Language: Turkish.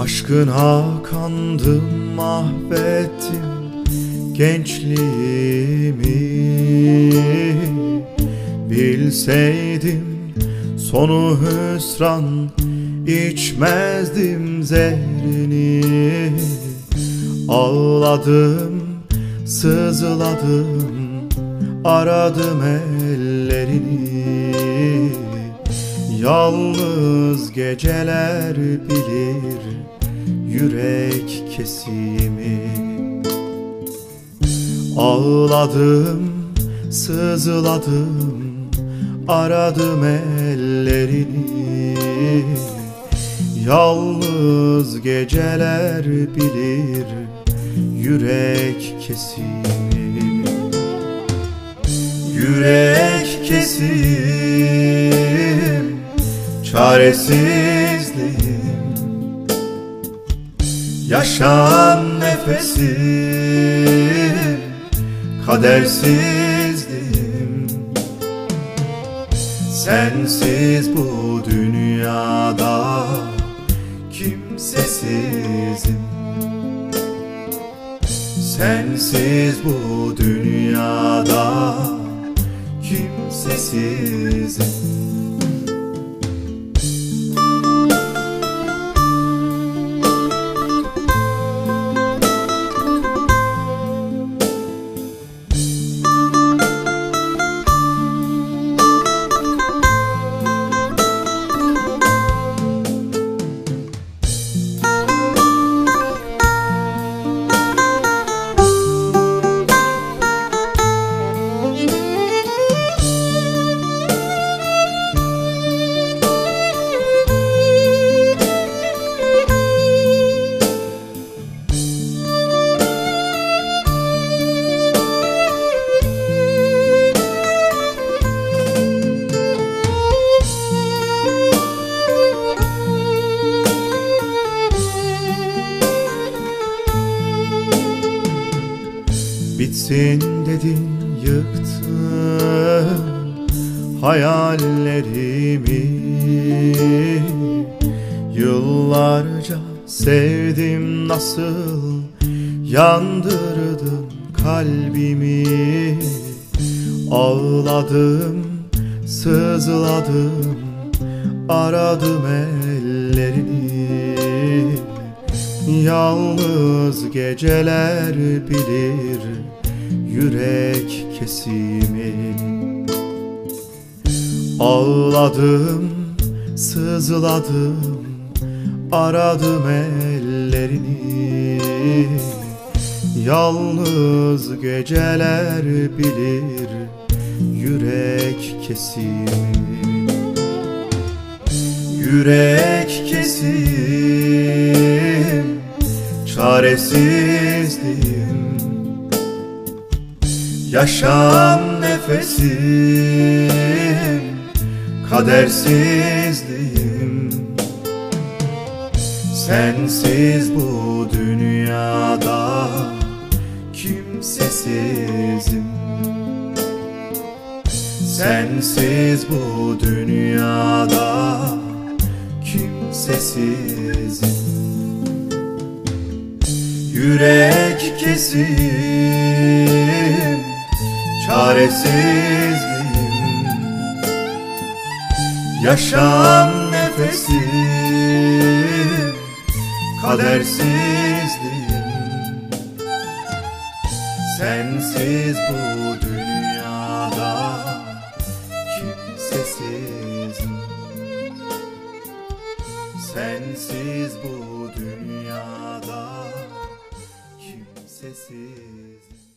Aşkına kandım mahvettim gençliğimi. Bilseydim sonu hüsran içmezdim zehrini. Ağladım, sızladım, aradım ellerini. Yalnız geceler bilir yürek kesimi. Ağladım, sızladım, aradım ellerini. Yalnız geceler bilir yürek kesimi. Yürek kesim, çaresizliğim Yaşam nefesim, kadersizliğim. Sensiz bu dünyada kimsesizim. Sensiz bu dünyada kimsesizim Bitsin dedin yıktın hayallerimi. Yıllarca sevdim nasıl yandırdın kalbimi. Ağladım, sızladım, aradım ellerini. Yalnız geceler bilir yürek kesimi. Ağladım, sızladım, aradım ellerini. Yalnız geceler bilir yürek kesimi. Yürek kesim, çaresizliğim Yaşam nefesim, kadersizliğim. Sensiz bu dünyada kimsesizim. Sensiz bu dünyada kimsesizim. Yürek kesim, çaresizliğim Yaşam nefesim, kadersizliğim. Sensiz bu dünyada kimsesizim. Sensiz bu dünyada kimsesizim